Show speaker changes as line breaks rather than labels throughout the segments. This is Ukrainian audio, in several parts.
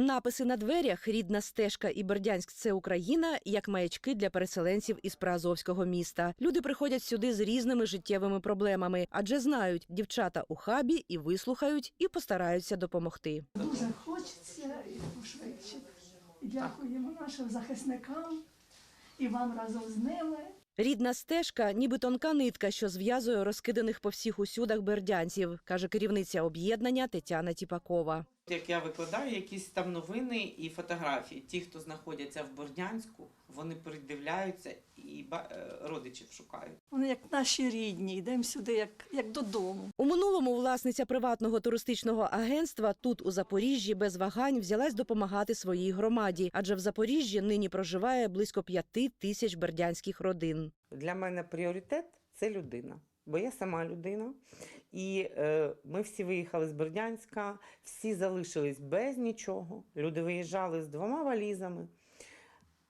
Написи на дверях рідна стежка і Бердянськ це Україна як маячки для переселенців із Приазовського міста. Люди приходять сюди з різними життєвими проблемами, адже знають, дівчата у хабі і вислухають, і постараються допомогти.
Дуже хочеться і пошвидше. Дякуємо нашим захисникам і вам разом з ними.
Рідна стежка, ніби тонка нитка, що зв'язує розкиданих по всіх усюдах бердянців, каже керівниця об'єднання Тетяна Тіпакова.
Як я викладаю якісь там новини і фотографії, ті, хто знаходяться в Бордянську, вони передивляються і ба- е, родичів шукають.
Вони як наші рідні, йдемо сюди як, як додому.
У минулому власниця приватного туристичного агентства тут у Запоріжжі без вагань взялась допомагати своїй громаді, адже в Запоріжжі нині проживає близько п'яти тисяч бердянських родин.
Для мене пріоритет це людина. Бо я сама людина, і е, ми всі виїхали з Бердянська, всі залишились без нічого. Люди виїжджали з двома валізами,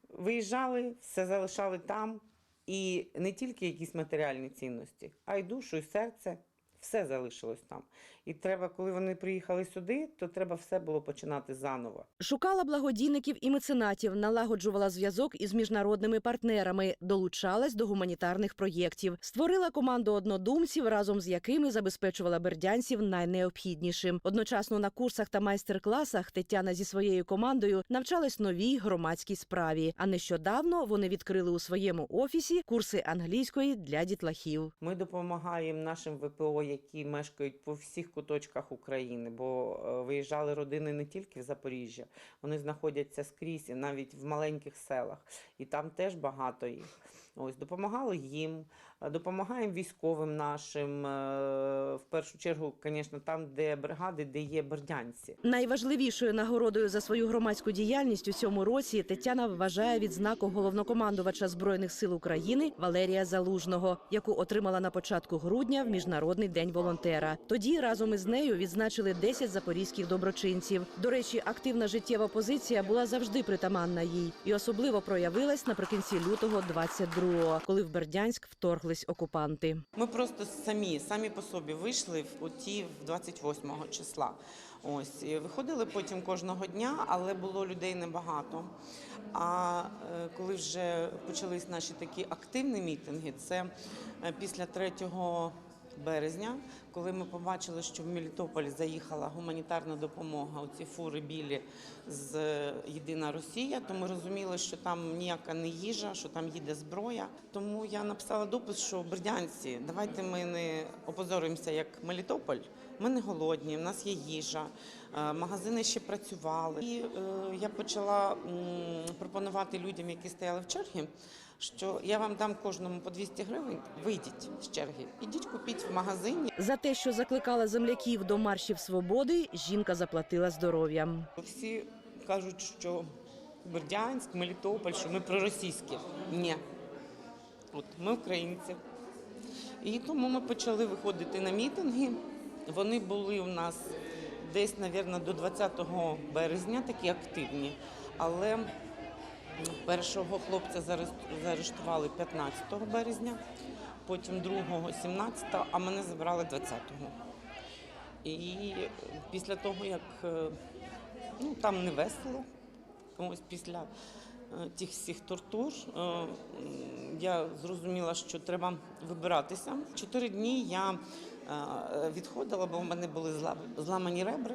виїжджали, все залишали там. І не тільки якісь матеріальні цінності, а й душу, і серце. Все залишилось там. І треба, коли вони приїхали сюди, то треба все було починати заново.
Шукала благодійників і меценатів, налагоджувала зв'язок із міжнародними партнерами, долучалась до гуманітарних проєктів, створила команду однодумців, разом з якими забезпечувала бердянців найнеобхіднішим. Одночасно на курсах та майстер-класах Тетяна зі своєю командою навчалась новій громадській справі. А нещодавно вони відкрили у своєму офісі курси англійської для дітлахів.
Ми допомагаємо нашим ВПО, які мешкають по всіх куточках України, бо е, виїжджали родини не тільки в Запоріжжя, вони знаходяться скрізь, навіть в маленьких селах, і там теж багато їх. Ось допомагали їм, е, допомагаємо військовим нашим. е, В першу чергу, звісно, там, де бригади, де є бердянці.
Найважливішою нагородою за свою громадську діяльність у цьому році Тетяна вважає відзнаку головнокомандувача збройних сил України Валерія Залужного, яку отримала на початку грудня в міжнародний день волонтера. Тоді разом із нею відзначили 10 запорізьких доброчинців. До речі, активна життєва позиція була завжди притаманна їй і особливо проявилась наприкінці лютого 22-го, коли в Бердянськ вторглись окупанти.
Ми просто самі, самі по собі вийшли в оті 28 числа. Ось виходили потім кожного дня, але було людей небагато. А е, коли вже почались наші такі активні мітинги, це е, після 3 березня, коли ми побачили, що в Мелітополь заїхала гуманітарна допомога, оці фури білі з е, Єдина Росія, то ми розуміли, що там ніяка не їжа, що там їде зброя. Тому я написала допис, що бердянці, давайте ми не опозоримося як Мелітополь. Ми не голодні, в нас є їжа, е, магазини ще працювали. І е, я почала пропонувати людям, які стояли в чергі, що я вам дам кожному по 200 гривень. Вийдіть з черги, ідіть купіть в магазині.
За те, що закликала земляків до маршів свободи, жінка заплатила здоров'ям.
Всі кажуть, що Бердянськ, Мелітополь, що ми проросійські. Ні. От ми українці. І тому ми почали виходити на мітинги. Вони були у нас десь, мабуть, до 20 березня, такі активні. Але першого хлопця заарештували 15 березня, потім другого 17, а мене забрали 20-го. І після того, як е, ну, там не весело, ось після е, тих всіх тортур, е, я зрозуміла, що треба вибиратися. Чотири дні я відходила, бо в мене були зламані ребра.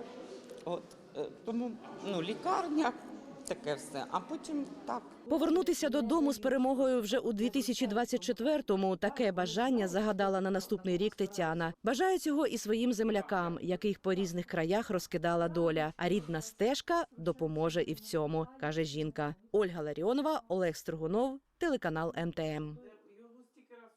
От, тому ну, лікарня, таке все. А потім так.
Повернутися додому з перемогою вже у 2024-му – Таке бажання загадала на наступний рік Тетяна. Бажає цього і своїм землякам, яких по різних краях розкидала доля. А рідна стежка допоможе і в цьому, каже жінка. Ольга Ларіонова, Олег Строгунов, телеканал МТМ.